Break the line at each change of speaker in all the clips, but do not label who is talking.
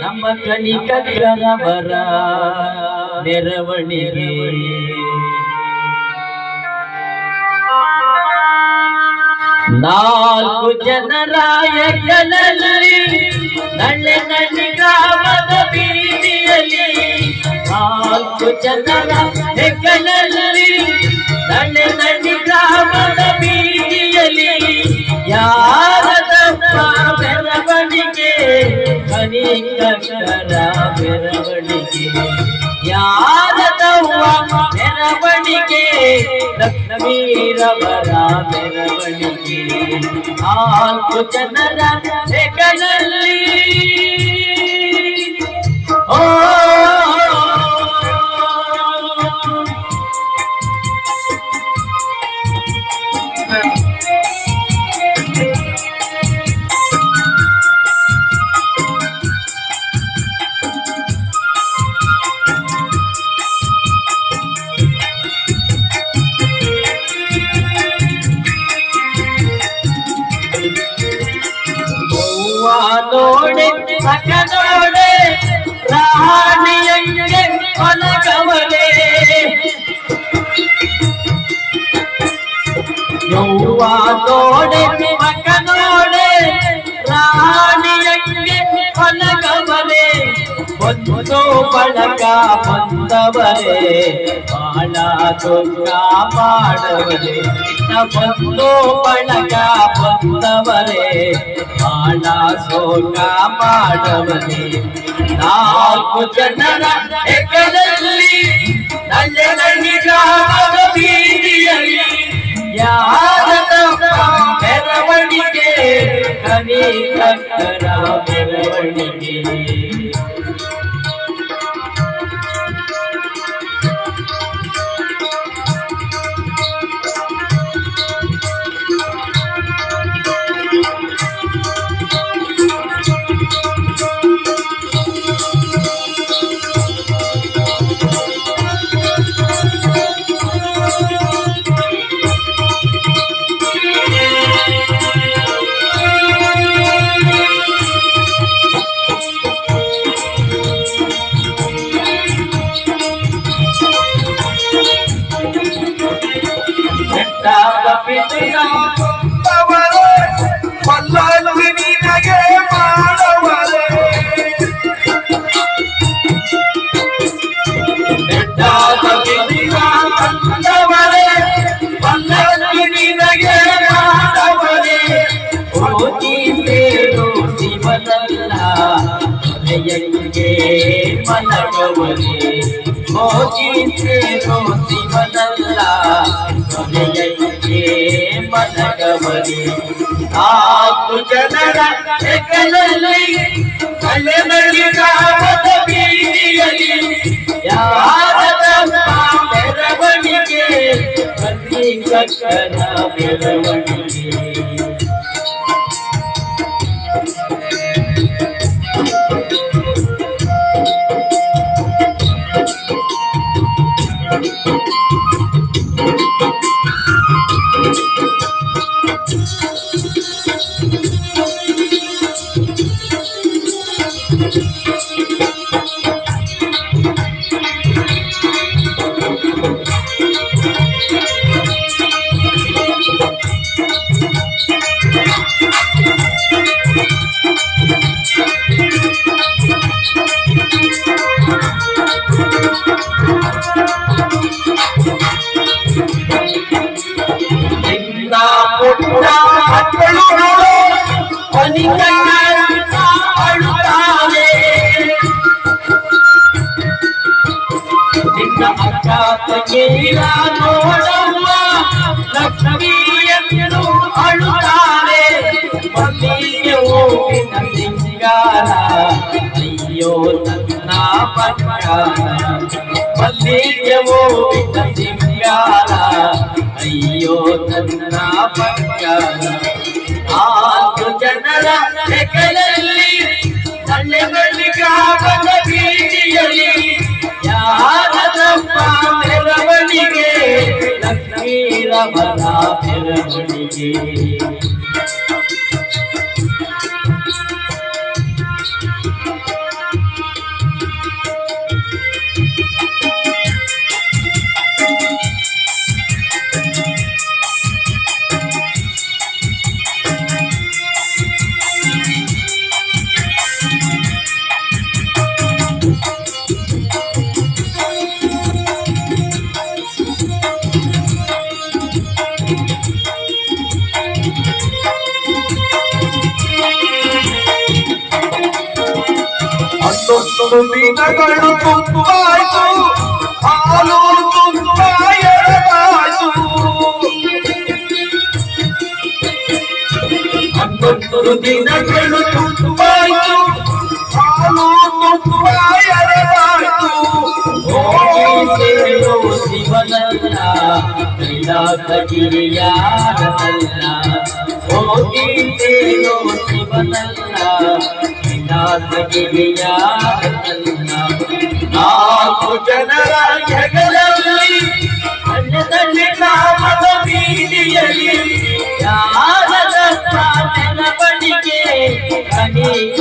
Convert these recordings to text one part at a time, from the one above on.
ನಮ್ಮ ಕನಿಕರವರ ನೆರವಣಿಗೆ ನಾಲ್ಕು ಜನರ ಹೆಗಲಲ್ಲಿ ನಳ್ಳೆ ನಳ್ಳಿ ಗ್ರಾಮದ ಬೀದಿಯಲ್ಲಿ. ನಾಲ್ಕು ಜನರ ಹೆಗಲಲ್ಲಿ ನಳ್ಳೆ ನಳ್ಳಿ ಗ್ರಾಮದ ಬೀದಿಯಲ್ಲಿ. ಯಾರ ಮೆರವಣಿಗೆ ಲಕ್ಷ್ಮೀರವರ ಮೆರವಣಿಗೆ ನಾಲ್ಕು ಜನರ ಹೆಗಲಲ್ಲಿ ಯೌವ ನೋಡೆ ಮಗ ನೋಡೆ, ರಾಣಿಯಂಗೆ ಒಲಗವಲೆ ಒಂದು ಬಳಗ ಬಂದವರೇ, ಬಾಳ ದುಃಖ ಮಾಡವರೇ ಒಂದು ಬಳಗ ಬಂದವರೇ, ಬಾಳ ಶೋಕ ಮಾಡವರೇ ನಾಲ್ಕು ಜನರ ಹೆಗಲಲ್ಲಿ ನಲ್ಲೆ ನಳ್ಳಿ ಮೆರವಣಿಗೆ ಓದಿದ್ದೇನು ಶಿವನಲ್ಲ ಕೊನೆಯಂಗೆ ಮನಗವರೇ ನಾಲ್ಕು ಜನರ ಹೆಗಲಲ್ಲಿ
ಅಲೆ ನಳ್ಳಿ ಬೀದಿಯಲ್ಲಿ.
ಯಾರ ಮೆರವಣಿಗೆ ಬನ್ನಿ ಕಕ್ಕರ ಮೆರವಣಿಗೆ ಲಕ್ಷ್ಮಿಯನ್ನು ಅಳುತ್ತಾಳೆ ಮಲ್ಲಿಗೆ ಹೂವಿನ ಸಿಂಗಾರ ಅಯ್ಯೋ ನನ್ನ ಬಂಗಾರ ಮಲ್ಲಿಗೆ ಹೂವಿನ ಸಿಂಗಾರ ನನ್ನ ಬಂಗಾರ ನಾಲ್ಕು ಜನರ ಹೆಗಲಲ್ಲಿ ಹಳ್ಳಿ ಗ್ರಾಮದ ಬೀದಿಯಲ್ಲಿ ಯಾರ ಮೆರವಣಿಗೆ ಲಕ್ಷ್ಮೀರವರ ಮೆರವಣಿಗೆ.
যদি না
খেলো তুই
আলো তুই আরে বাতু
ও তেরো জীবন লীলা কটির यार
अल्लाह ओ तेरो
जीवन
लीला कटिर
यार अल्लाह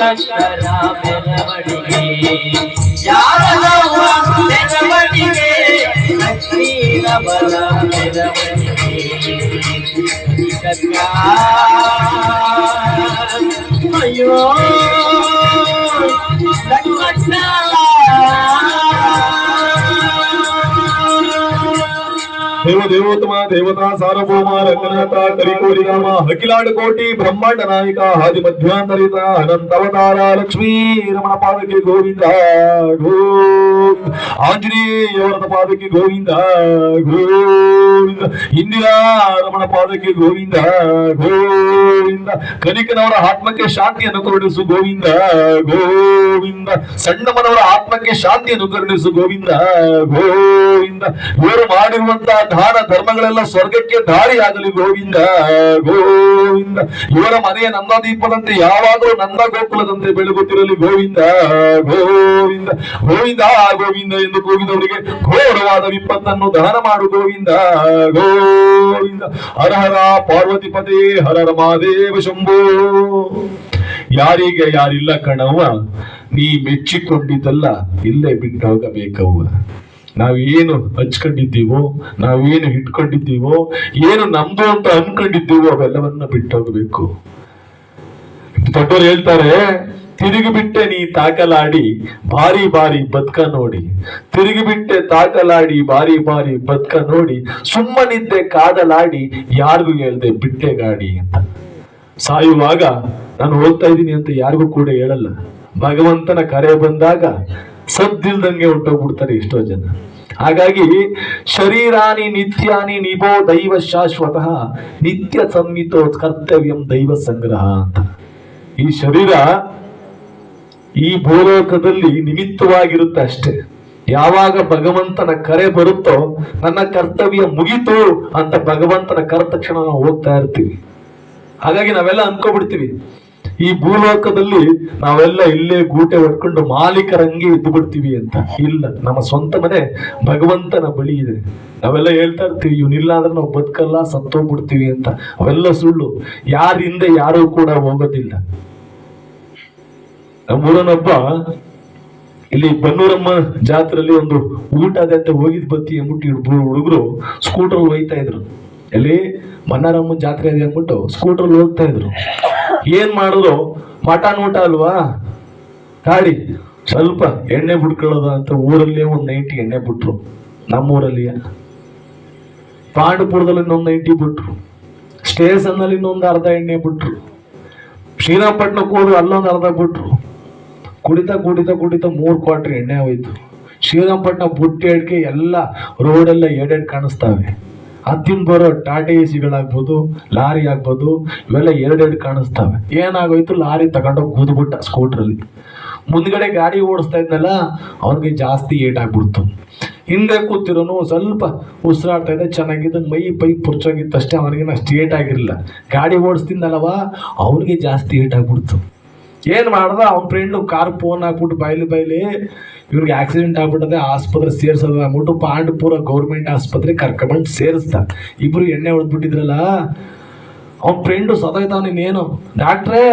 ಕನಿಕರ ಮೆರವಣಿಗೆ ಯಾರದ ಮೆರವಣಿಗೆ ಲಕ್ಷ್ಮೀರವರ ಮೆರವಣಿಗೆ ಕನಿಕಕ್ಕ ಅಯ್ಯೋ ಲಕ್ಷ್ಮಣ.
ದೇವ ದೇವೋತ್ತಮ, ದೇವತಾ, ಸಾರ್ವಭೌಮ, ರಂಗನಾಥ ಕರಿಕೋರಿರಾಮ ಹಕಿಲಾಡ್ ಕೋಟಿ, ಬ್ರಹ್ಮಾಂಡ ನಾಯಕ, ಹಾದಿ ಮಧ್ಯಾಂತರಿತ ಅನಂತವತಾರ ಲಕ್ಷ್ಮೀ ರಮಣ ಪಾದಕ್ಕೆ ಗೋವಿಂದ ಗೋವಿಂದ. ಆಂಜನೇಯವರದ ಪಾದಕ್ಕೆ ಗೋವಿಂದ ಗೋವಿಂದ. ಇಂದಿರಾ ರಮಣ ಪಾದಕ್ಕೆ ಗೋವಿಂದ ಗೋವಿಂದ. ಕನಿಕನವರ ಆತ್ಮಕ್ಕೆ ಶಾಂತಿಯನ್ನು ಕರುಣಿಸು, ಗೋವಿಂದ ಗೋವಿಂದ. ಸಣ್ಣಮನವರ ಆತ್ಮಕ್ಕೆ ಶಾಂತಿಯನ್ನು ಕರುಣಿಸು, ಗೋವಿಂದ ಗೋವಿಂದ. ಇವರು ಮಾಡಿರುವಂತಹ ದಾನ ಧರ್ಮಗಳೆಲ್ಲ ಸ್ವರ್ಗಕ್ಕೆ ದಾರಿ ಆಗಲಿ ಗೋವಿಂದ. ಗೋವಿಂದ ಇವರ ಮನೆಯ ನಂದದೀಪದಂತೆ ಯಾವಾಗಲೂ ನಂದ ಗೋಕುಲದಂತೆ ಬೆಳಗುತ್ತಿರಲಿ ಗೋವಿಂದ ಗೋವಿಂದ. ಗೋವಿಂದ ಗೋವಿಂದ ಎಂದು ಕೂಗಿದವರಿಗೆ ಘೋರವಾದ ವಿಪತ್ತನ್ನು ದಾನ ಮಾಡು ಗೋವಿಂದ ಗೋವಿಂದ. ಹರ ಹರ ಪಾರ್ವತಿ ಪದೇ ಹರರ ಮಹಾದೇವ ಶಂಭೋ. ಯಾರಿಗೆ ಯಾರಿಲ್ಲ ಕಣವ್ವ, ನೀ ಮೆಚ್ಚಿಕೊಂಡಿದ್ದಲ್ಲ, ಇಲ್ಲೇ ಬಿಟ್ಟು ಹೋಗಬೇಕವ್ವ. ನಾವೇನು ಹಚ್ಕೊಂಡಿದ್ದೀವೋ, ನಾವೇನು ಇಟ್ಕೊಂಡಿದ್ದೀವೋ, ಏನು ನಮ್ದು ಅಂತ ಅನ್ಕೊಂಡಿದ್ದೀವೋ ಅವೆಲ್ಲವನ್ನ ಬಿಟ್ಟು ಹೋಗ್ಬೇಕು ದೊಡ್ಡವರು ಹೇಳ್ತಾರೆ ತಿರುಗಿ ಬಿಟ್ಟೆ ನೀ ತಾಕಲಾಡಿ ಬಾರಿ ಬಾರಿ ಬದ್ಕ ನೋಡಿ. ತಿರುಗಿ ಬಿಟ್ಟೆ ತಾಕಲಾಡಿ ಬಾರಿ ಬಾರಿ ಬದ್ಕ ನೋಡಿ. ಸುಮ್ಮನಿದ್ದೆ ಕಾದಲಾಡಿ, ಯಾರಿಗೂ ಹೇಳ್ದೆ ಬಿಟ್ಟೆ ಗಾಡಿ ಅಂತ. ಸಾಯುವಾಗ, ನಾನು ಓದ್ತಾ ಇದ್ದೀನಿ ಅಂತ ಯಾರಿಗೂ ಕೂಡ ಹೇಳಲ್ಲ. ಭಗವಂತನ ಕರೆ ಬಂದಾಗ ಸದ್ದಿಲ್ದಂಗೆ ಹೊಟ್ಟೋಗ್ಬಿಡ್ತಾರೆ ಎಷ್ಟೋ ಜನ. ಹಾಗಾಗಿ ಶರೀರಾನಿ ನಿತ್ಯಾನಿ ನಿಭೋ ದೈವ ಶಾಶ್ವತಃ ನಿತ್ಯ ಸಂಹಿತೋ ಕರ್ತವ್ಯಂ ದೈವ ಸಂಗ್ರಹ ಅಂತ. ಈ ಶರೀರ ಈ ಭೂಲೋಕದಲ್ಲಿ ನಿಮಿತ್ತವಾಗಿರುತ್ತೆ ಅಷ್ಟೇ. ಯಾವಾಗ ಭಗವಂತನ ಕರೆ ಬರುತ್ತೋ ನನ್ನ ಕರ್ತವ್ಯ ಮುಗೀತು ಅಂತ ಭಗವಂತನ ಕರೆದ ತಕ್ಷಣ ನಾವು ಹೋಗ್ತಾ ಇರ್ತೀವಿ. ಹಾಗಾಗಿ ನಾವೆಲ್ಲ ಅನ್ಕೋಬಿಡ್ತೀವಿ. ಈ ಭೂಲೋಕದಲ್ಲಿ ನಾವೆಲ್ಲ ಇಲ್ಲೇ ಗೂಟೆ ಹೊಡ್ಕೊಂಡು ಮಾಲೀಕರಂಗೆ ಇದ್ದು ಬಿಡ್ತೀವಿ ಅಂತ. ಇಲ್ಲ, ನಮ್ಮ ಸ್ವಂತ ಮನೆ ಭಗವಂತನ ಬಳಿ ಇದೆ. ನಾವೆಲ್ಲ ಹೇಳ್ತಾ ಇರ್ತೀವಿ ಇವನಿಲ್ಲ ಅಂದ್ರೆ ನಾವು ಬದುಕಲ್ಲ, ಸತ್ತೋಗ್ಬಿಡ್ತೀವಿ ಅಂತ. ಅವೆಲ್ಲ ಸುಳ್ಳು. ಯಾರ ಹಿಂದೆ ಯಾರು ಕೂಡ ಹೋಗೋದಿಲ್ಲ. ನಮ್ಮೂರನೊಬ್ಬ ಇಲ್ಲಿ ಬನ್ನೂರಮ್ಮ ಜಾತ್ರೆಯಲ್ಲಿ ಒಂದು ಊಟ ಅದೇ ಅಂತ ಹೋಗಿದ್ ಬತ್ತಿ ಅಂದ್ಬಿಟ್ಟು ಇಬ್ಬರು ಹುಡುಗರು ಸ್ಕೂಟರ್ ಹೋಯ್ತಾ ಇದ್ರು. ಎಲ್ಲಿ? ಮನ್ನಾರಮ್ಮ ಜಾತ್ರೆ ಇದೆ ಅಂದ್ಬಿಟ್ಟು ಸ್ಕೂಟರ್ ಹೋಗ್ತಾ ಇದ್ರು. ಏನ್ ಮಾಡಿದ್ರು ಮಠ ನೋಟ ಅಲ್ವಾ? ಕಾಡಿ, ಸ್ವಲ್ಪ ಎಣ್ಣೆ ಬಿಡ್ಕೊಳ್ಳೋದ ಅಂತ ಊರಲ್ಲಿ ಒಂದ್ ನೈಂಟಿ ಎಣ್ಣೆ ಬಿಟ್ರು. ನಮ್ಮೂರಲ್ಲಿ ಪಾಂಡಪುರದಲ್ಲಿ ಇನ್ನೊಂದು ನೈಂಟಿ ಬಿಟ್ರು. ಸ್ಟೇಷನ್ನಲ್ಲಿ ಇನ್ನೊಂದು ಅರ್ಧ ಎಣ್ಣೆ ಬಿಟ್ರು. ಶ್ರೀರಂಗಪಟ್ಟಣಕ್ಕೆ ಹೋದ್ರು ಅಲ್ಲೊಂದು ಅರ್ಧ ಬಿಟ್ರು. ಕುಡಿತಾ ಕುಡಿತಾ ಕುಡಿತಾ ಮೂರು ಕ್ವಾರ್ಟರ್ ಎಣ್ಣೆ ಹೋಯ್ತು. ಶ್ರೀರಂಗಪಟ್ಟಣ ಬುಟ್ಟಿ ಅಡಿಕೆ ಎಲ್ಲ ರೋಡೆಲ್ಲ ಎಡೆಡ್ ಕಾಣಿಸ್ತಾವೆ. ಹತ್ತಿನ ಬರೋ ಟಾಟಾ ಎ ಸಿಗಳಾಗ್ಬೋದು ಲಾರಿ ಆಗ್ಬೋದು, ಇವೆಲ್ಲ ಎರಡೆರಡು ಕಾಣಿಸ್ತಾವೆ. ಏನಾಗೋಯ್ತು, ಲಾರಿ ತಗೊಂಡೋಗಿ ಕೂದ್ಬಿಟ್ಟ ಸ್ಕೂಟ್ರಲ್ಲಿ. ಮುಂದ್ಗಡೆ ಗಾಡಿ ಓಡಿಸ್ತಾ ಇದ್ನಲ್ಲ ಅವ್ರಿಗೆ ಜಾಸ್ತಿ ಏಟ್ ಆಗ್ಬಿಡ್ತು. ಹಿಂದೆ ಕೂತಿರೋನು ಸ್ವಲ್ಪ ಉಸಿರಾಡ್ತಾ ಇದ್ದ ಚೆನ್ನಾಗಿದ್ದ ಮೈ ಪೈ ಪುರ್ಚೋಗಿತ್ತಷ್ಟೇ ಅವನಿಗೆ ಅಷ್ಟು ಏಟಾಗಿರಲಿಲ್ಲ ಗಾಡಿ ಓಡಿಸ್ತಿದ್ನಲ್ಲವಾ ಅವ್ರಿಗೆ ಜಾಸ್ತಿ ಏಟ್ ಆಗ್ಬಿಡ್ತು. ಏನ್ ಮಾಡ್ದ, ಅವ್ನ ಫ್ರೆಂಡು ಕಾರ್ ಫೋನ್ ಹಾಕ್ಬಿಟ್ಟು ಬೈಲಿ ಬೈಲಿ ಇವ್ರಿಗೆ ಆಕ್ಸಿಡೆಂಟ್ ಆಗ್ಬಿಟ್ಟದೆ, ಆಸ್ಪತ್ರೆ ಸೇರ್ಸೋದು ಅಂದ್ಬಿಟ್ಟು ಪಾಂಡಪುರ ಗೌರ್ಮೆಂಟ್ ಆಸ್ಪತ್ರೆ ಕರ್ಕೊಂಡ್ಬಂದು ಸೇರಿಸ್ದ. ಇಬ್ರು ಎಣ್ಣೆ ಹೊಡೆದ್ಬಿಟ್ಟಿದ್ರಲ್ಲ, ಅವ್ನ ಫ್ರೆಂಡು ಸದೋಯ್ತಾವ ನೀನೇನು ಡಾಕ್ಟ್ರೇ,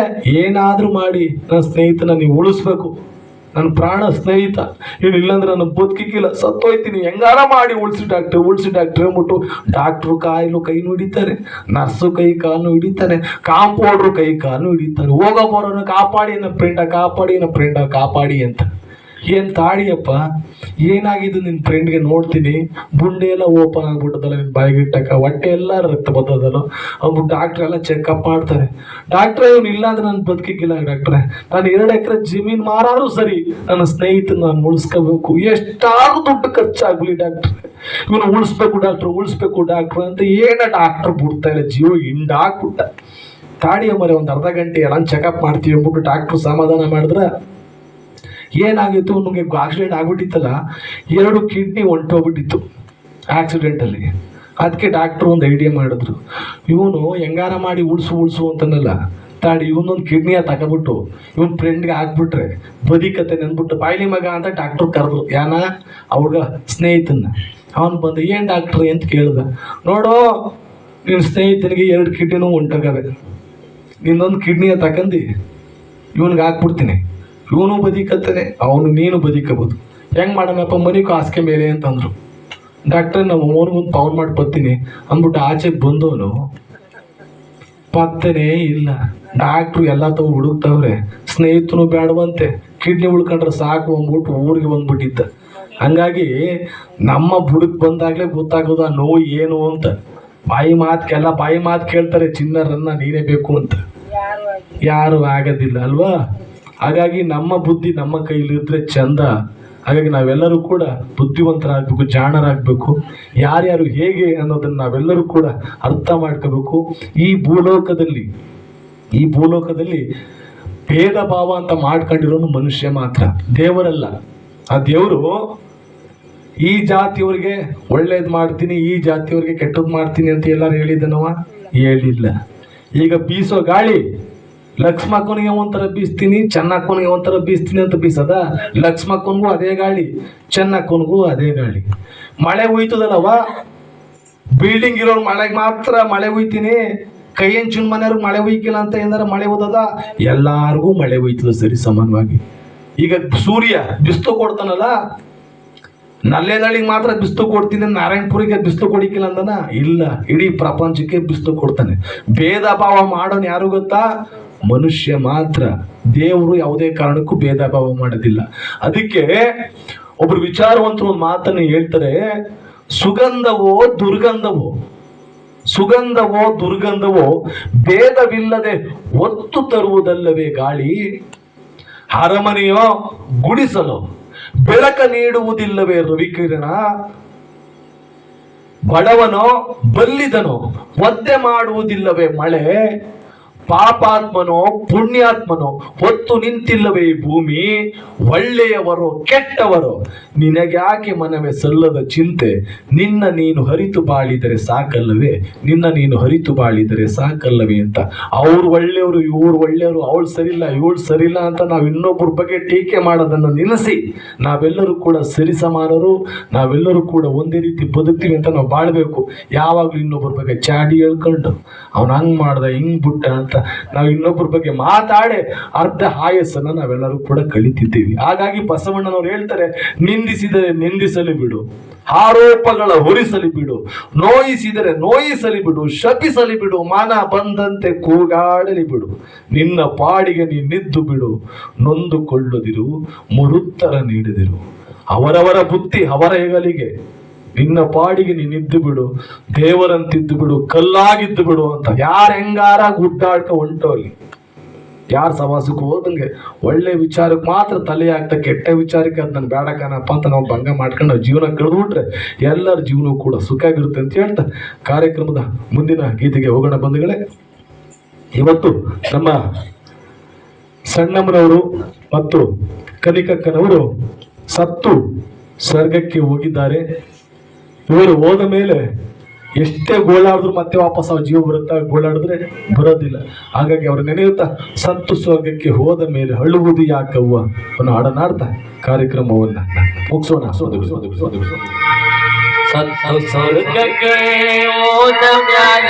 ಏನಾದರೂ ಮಾಡಿ ನನ್ನ ಸ್ನೇಹಿತನ ನೀವು ಉಳಿಸ್ಬೇಕು. ನನ್ನ ಪ್ರಾಣ ಸ್ನೇಹಿತ. ಏನು ಇಲ್ಲಾಂದ್ರೆ ನನ್ನ ಬದುಕಿಕ್ಕಿಲ್ಲ. ಸತ್ತೋಯ್ತೀನಿ. ಹೆಂಗಾರ ಮಾಡಿ ಉಳಿಸಿ ಡಾಕ್ಟ್ರೆ ಉಳಿಸಿ ಡಾಕ್ಟ್ರೆ ಅಂದ್ಬಿಟ್ಟು ಡಾಕ್ಟ್ರು ಕಾಯಿಲು ಕೈ ಹಿಡಿತಾರೆ ನರ್ಸು ಕೈ ಕಾಲು ಹಿಡಿತಾರೆ ಕಾಂಪೌಂಡ್ರು ಕೈ ಕಾಲು ಹಿಡಿತಾರೆ ಹೋಗೋ ಬರೋನ ಕಾಪಾಡಿ, ನನ್ನ ಫ್ರೆಂಡ ಕಾಪಾಡಿ, ನನ್ನ ಫ್ರೆಂಡ ಕಾಪಾಡಿ ಅಂತ. ಏನ್ ತಾಡಿಯಪ್ಪ ಏನಾಗಿದ್ದು ನಿನ್ನ ಫ್ರೆಂಡ್ಗೆ ನೋಡ್ತೀನಿ? ಬುಂಡೆ ಎಲ್ಲ ಓಪನ್ ಆಗ್ಬಿಟ್ಟದಲ್ಲ ನಿನ್ನ ಬಾಯಿಗೆ ಹೊಟ್ಟೆ ಎಲ್ಲ ರಕ್ತ ಬರ್ತದಲ್ಲ? ಅವ್ನು ಡಾಕ್ಟ್ರ್ ಎಲ್ಲ ಚೆಕಪ್ ಮಾಡ್ತಾರೆ. ಡಾಕ್ಟ್ರೆ ಇವನು ಇಲ್ಲ ಅಂದ್ರೆ ನಾನು ಬದುಕಿಗಿಲ್ಲ ಡಾಕ್ಟ್ರೆ ನಾನು ಎರಡು ಎಕರೆ ಜಮೀನ್ ಮಾರಾದ್ರೂ ಸರಿ, ನನ್ನ ಸ್ನೇಹಿತನ ನಾನು ಉಳಿಸ್ಕೋಬೇಕು. ಎಷ್ಟಾದ್ರೂ ದುಡ್ಡು ಖರ್ಚಾಗ್ಲಿ ಡಾಕ್ಟ್ರೆ ಇವನು ಉಳಿಸ್ಬೇಕು ಡಾಕ್ಟ್ರು ಉಳಿಸ್ಬೇಕು ಡಾಕ್ಟ್ರು ಅಂತ ಏನ ಡಾಕ್ಟರ್ ಬಿಡ್ತಾ ಇಲ್ಲ, ಜೀವ ಹಿಂಡಾಕ್ಬಿಟ್ಟ ತಾಡಿಯ ಮರೆ ಒಂದು ಅರ್ಧ ಗಂಟೆ ಎಲ್ಲ ಚೆಕಪ್ ಮಾಡ್ತೀವಿ ಅಂದ್ಬಿಟ್ಟು ಡಾಕ್ಟ್ರು ಸಮಾಧಾನ ಮಾಡಿದ್ರೆ ಏನಾಗಿತ್ತು? ನಮಗೆ ಆಕ್ಸಿಡೆಂಟ್ ಆಗ್ಬಿಟ್ಟಿತ್ತಲ್ಲ, ಎರಡು ಕಿಡ್ನಿ ಹೊಂಟೋಗ್ಬಿಟ್ಟಿತ್ತು ಆಕ್ಸಿಡೆಂಟಲ್ಲಿ ಅದಕ್ಕೆ ಡಾಕ್ಟ್ರು ಒಂದು ಐಡಿಯಾ ಮಾಡಿದ್ರು. ಇವನು ಹೆಂಗಾರ ಮಾಡಿ ಉಳಿಸು ಉಳಿಸು ಅಂತನಲ್ಲ ತಾಡಿ ಇವನೊಂದು ಕಿಡ್ನಿಯ ತಗೊಬಿಟ್ಟು, ಇವನ್ ಫ್ರೆಂಡ್ಗೆ ಹಾಕ್ಬಿಟ್ರೆ ಬದಿಕತೆ ನೆನ್ಬಿಟ್ಟು, ಬಾಯ್ಲಿ ಮಗ ಅಂತ ಡಾಕ್ಟ್ರು ಕರೆದ್ರು. ಯಾನ? ಅವ್ರಿಗ ಸ್ನೇಹಿತನ ಅವನು ಬಂದು, ಏನು ಡಾಕ್ಟ್ರಿ ಅಂತ ಕೇಳ್ದ. ನೋಡು ನಿನ್ನ ಸ್ನೇಹಿತನಿಗೆ ಎರಡು ಕಿಡ್ನಿನೂ ಹೊಂಟೋಗವೆ ನಿನ್ನೊಂದು ಕಿಡ್ನಿಯ ತಕಂದು, ಇವನಿಗೆ ಹಾಕ್ಬಿಡ್ತೀನಿ. ಇವನು ಬದುಕತ್ತಾನೆ ಅವನು ನೀನು ಬದುಕಬಹುದು. ಹೆಂಗ್ ಮಾಡೋಣಪ್ಪ ಮನಿಗೂ ಹಾಸಿಗೆ ಮೇಲೆ ಅಂತಂದ್ರು. ಡಾಕ್ಟ್ರ್, ನಾವು ಅಮ್ಮನಿಗೆ ಒಂದು ಪೌನ್ ಮಾಡಿ ಬರ್ತೀನಿ ಅಂದ್ಬಿಟ್ಟು ಆಚೆಗೆ ಬಂದವನು. ಪತ್ತನೇ ಇಲ್ಲ. ಡಾಕ್ಟ್ರು ಎಲ್ಲ ತಗೋ ಹುಡುಕ್ತವ್ರೆ. ಸ್ನೇಹಿತನು ಬೇಡವಂತೆ ಕಿಡ್ನಿ ಉಳ್ಕೊಂಡ್ರೆ ಸಾಕು ಅಂದ್ಬಿಟ್ಟು ಊರಿಗೆ ಬಂದ್ಬಿಟ್ಟಿದ್ದ. ಹಂಗಾಗಿ ನಮ್ಮ ಬುಡಕ್ಕೆ ಬಂದಾಗಲೇ ಗೊತ್ತಾಗೋದು ಆ ನೋವು ಏನು ಅಂತ. ಬಾಯಿ ಮಾತ್ಗೆಲ್ಲ ಬಾಯಿ ಮಾತು ಕೇಳ್ತಾರೆ ಚಿನ್ನರನ್ನ ನೀನೇ ಬೇಕು ಅಂತ. ಯಾರು ಆಗೋದಿಲ್ಲ ಅಲ್ವಾ? ಹಾಗಾಗಿ ನಮ್ಮ ಬುದ್ಧಿ ನಮ್ಮ ಕೈಲಿದ್ರೆ ಚಂದ. ಹಾಗಾಗಿ ನಾವೆಲ್ಲರೂ ಕೂಡ ಬುದ್ಧಿವಂತರಾಗಬೇಕು, ಜಾಣರಾಗಬೇಕು. ಯಾರ್ಯಾರು ಹೇಗೆ ಅನ್ನೋದನ್ನ ನಾವೆಲ್ಲರೂ ಕೂಡ ಅರ್ಥ ಮಾಡ್ಕೋಬೇಕು. ಈ ಭೂಲೋಕದಲ್ಲಿ ಈ ಭೂಲೋಕದಲ್ಲಿ ಭೇದ ಭಾವ ಅಂತ ಮಾಡ್ಕೊಂಡಿರೋನು ಮನುಷ್ಯ ಮಾತ್ರ. ದೇವರಲ್ಲ. ಆ ದೇವರು ಈ ಜಾತಿಯವ್ರಿಗೆ ಒಳ್ಳೇದು ಮಾಡ್ತೀನಿ, ಈ ಜಾತಿಯವ್ರಿಗೆ ಕೆಟ್ಟದ್ದು ಮಾಡ್ತೀನಿ ಅಂತ ಎಲ್ಲರೂ ಹೇಳಿದನವ ಹೇಳಿಲ್ಲ. ಈಗ ಬೀಸೋ ಗಾಳಿ. ಲಕ್ಷ್ಮಕ್ಕನಿಗೆ ಒಂಥರ ಬೀಸ್ತೀನಿ ಚೆನ್ನಕ್ಕನಿಗೆ ಒಂಥರ ಬೀಸ್ತೀನಿ ಅಂತ ಬೀಸದ? ಲಕ್ಷ್ಮಕ್ಕನಿಗೂ ಅದೇ ಗಾಳಿ ಚೆನ್ನಕ್ಕನಿಗೂ ಅದೇ ಗಾಳಿ. ಮಳೆ ಹುಯ್ತದಲ್ಲವ ಬಿಲ್ಡಿಂಗ್ ಇರೋರು ಮಳೆಗೆ ಮಾತ್ರ ಮಳೆ ಹುಯ್ತೀನಿ. ಕೈಯನ್ ಚುನ್ ಮನೆಯವ್ರಿಗೆ ಮಳೆ ಹುಯ್ಕಿಲ್ಲ ಅಂತ ಏನಾರ ಮಳೆ ಹೋದದ? ಎಲ್ಲಾರ್ಗೂ ಮಳೆ ಹುಯ್ತದ ಸರಿ ಸಮಾನವಾಗಿ. ಈಗ ಸೂರ್ಯ ಬಿಸ್ತು ಕೊಡ್ತಾನಲ್ಲ ನಲ್ಲೇದಳಿಗೆ ಮಾತ್ರ ಬಿಸ್ತು ಕೊಡ್ತೀನಿ, ನಾರಾಯಣಪುರಿಗೆ ಬಿಸ್ತು ಕೊಡಿಕಿಲ್ಲ ಅಂದನ? ಇಲ್ಲ, ಇಡೀ ಪ್ರಪಂಚಕ್ಕೆ ಬಿಸ್ತು ಕೊಡ್ತಾನೆ. ಭೇದ ಭಾವ ಮಾಡೋನ್ ಯಾರು ಗೊತ್ತಾ? ಮನುಷ್ಯ ಮಾತ್ರ ದೇವರು ಯಾವುದೇ ಕಾರಣಕ್ಕೂ ಭೇದ ಭಾವ ಮಾಡೋದಿಲ್ಲ. ಅದಕ್ಕೆ ಒಬ್ರು ವಿಚಾರವಂತರು ಒಂದು ಮಾತನ್ನು ಹೇಳ್ತಾರೆ, ಸುಗಂಧವೋ ದುರ್ಗಂಧವೋ ಸುಗಂಧವೋ ದುರ್ಗಂಧವೋ, ಭೇದವಿಲ್ಲದೆ ಒತ್ತು ತರುವುದಲ್ಲವೇ ಗಾಳಿ? ಅರಮನೆಯೋ, ಗುಡಿಸಲು, ಬೆಳಕ ನೀಡುವುದಿಲ್ಲವೇ ರವಿಕಿರಣ? ಬಡವನೋ, ಬಲ್ಲಿದನೋ, ಒದ್ದೆ ಮಾಡುವುದಿಲ್ಲವೇ ಮಳೆ? ಪಾಪಾತ್ಮನೋ, ಪುಣ್ಯಾತ್ಮನೋ, ಹೊತ್ತು ನಿಂತಿಲ್ಲವೇ ಭೂಮಿ, ಒಳ್ಳೆಯವರು, ಕೆಟ್ಟವರು, ನಿನಗ್ಯಾಕೆ ಮನವೇ ಸಲ್ಲದ ಚಿಂತೆ? ನಿನ್ನ ನೀನು ಹರಿತು ಬಾಳಿದರೆ ಸಾಕಲ್ಲವೇ? ನಿನ್ನ ನೀನು ಹರಿತು ಬಾಳಿದರೆ ಸಾಕಲ್ಲವೇ ಅಂತ. ಅವ್ರು ಒಳ್ಳೆಯವರು, ಇವ್ರು ಒಳ್ಳೆಯವರು, ಅವಳು ಸರಿಲ್ಲ ಇವಳು ಸರಿಲ್ಲ ಅಂತ ನಾವು ಇನ್ನೊಬ್ಬರ ಬಗ್ಗೆ ಟೀಕೆ ಮಾಡೋದನ್ನು ನಿಲ್ಲಿಸಿ. ನಾವೆಲ್ಲರೂ ಕೂಡ ಸರಿಸಮಾನರು ನಾವೆಲ್ಲರೂ ಕೂಡ ಒಂದೇ ರೀತಿ ಬದುಕ್ತೀವಿ ಅಂತ ನಾವು ಬಾಳ್ಬೇಕು. ಯಾವಾಗಲೂ ಇನ್ನೊಬ್ಬರ ಬಗ್ಗೆ ಚಾಡಿ ಹೇಳ್ಕೊಂಡು, ಅವ್ನು ಹಂಗ್ ಮಾಡ್ದ, ಹಿಂಗೆ ಬಿಟ್ಟ ಅಂತ ನಾವು ಇನ್ನೊಬ್ಬರ ಬಗ್ಗೆ ಮಾತಾಡಿ ಅರ್ಧ ಆಯಸ್ಸನ್ನು ನಾವೆಲ್ಲರೂ ಕೂಡ ಕಲಿತಿದ್ದೀವಿ. ಹಾಗಾಗಿ ಬಸವಣ್ಣನವ್ರು ಹೇಳ್ತಾರೆ, ನಿಂದಿಸಿದರೆ ನಿಂದಿಸಲಿ ಬಿಡು, ಆರೋಪಗಳ ಹೊರಿಸಲಿ ಬಿಡು, ನೋಯಿಸಿದರೆ ನೋಯಿಸಲಿ ಬಿಡು, ಶಪಿಸಲಿ ಬಿಡು, ಮನ ಬಂದಂತೆ ಕೂಗಾಡಲಿ ಬಿಡು, ನಿನ್ನ ಪಾಡಿಗೆ ನೀ ನಿದ್ದು ಬಿಡು, ನೊಂದುಕೊಳ್ಳದಿರು, ಮುರುತ್ತರ ನೀಡಿದಿರು. ಅವರವರ ಬುದ್ಧಿ ಅವರ ಹೆಗಲಿಗೆ. ನಿನ್ನ ಪಾಡಿಗೆ ನೀನಿದ್ದು ಬಿಡು, ದೇವರಂತಿದ್ದು ಬಿಡು, ಕಲ್ಲಾಗಿದ್ದು ಬಿಡು ಅಂತ. ಯಾರು ಹೆಂಗಾರ ಗುಡ್ಡಾಡ್ಕ ಹೊಂಟೋಲಿ ಯಾರು ಸವಾಸಕ್ಕೆ ಹೋದಂಗೆ ಒಳ್ಳೆ ವಿಚಾರಕ್ಕೆ ಮಾತ್ರ ತಲೆ ಆಗ್ತಾ, ಕೆಟ್ಟ ವಿಚಾರಕ್ಕೆ ಅದು ನಾನು ಬೇಡ ಕಾಣಪ್ಪ ಅಂತ ನಾವು ಭಂಗ ಮಾಡ್ಕೊಂಡು ಜೀವನ ಕಳೆದ್ಬಿಟ್ರೆ ಎಲ್ಲರ ಜೀವನ ಕೂಡ ಸುಖ ಆಗಿರುತ್ತೆ ಅಂತ ಹೇಳ್ತಾ ಕಾರ್ಯಕ್ರಮದ ಮುಂದಿನ ಗೀತೆಗೆ ಹೋಗೋಣ ಬಂಧುಗಳೇ. ಇವತ್ತು ನಮ್ಮ ಸಣ್ಣಮ್ಮನವರು ಮತ್ತು ಕನಿಕಕ್ಕನವರು ಸತ್ತು ಸ್ವರ್ಗಕ್ಕೆ ಹೋಗಿದ್ದಾರೆ. ಇವರು ಹೋದ ಮೇಲೆ ಎಷ್ಟೇ ಗೋಳಾಡಿದ್ರು ಮತ್ತೆ ವಾಪಸ್ ಅವ್ರ ಜೀವ ಬರುತ್ತಾ? ಗೋಳಾಡಿದ್ರೆ ಬರೋದಿಲ್ಲ. ಹಾಗಾಗಿ ಅವ್ರು ನೆನೆಯುತ್ತಾ? ಸತ್ತು ಸ್ವರ್ಗಕ್ಕೆ ಹೋದ ಮೇಲೆ ಅಳುವುದು ಯಾಕವ್ವ? ಅನ್ನೋ ಹಾಡನಾಡ್ತಾ ಕಾರ್ಯಕ್ರಮವನ್ನ. ಮುಗಿಸೋಣ. ಸೋದಗಳು ಸೋದಗಳು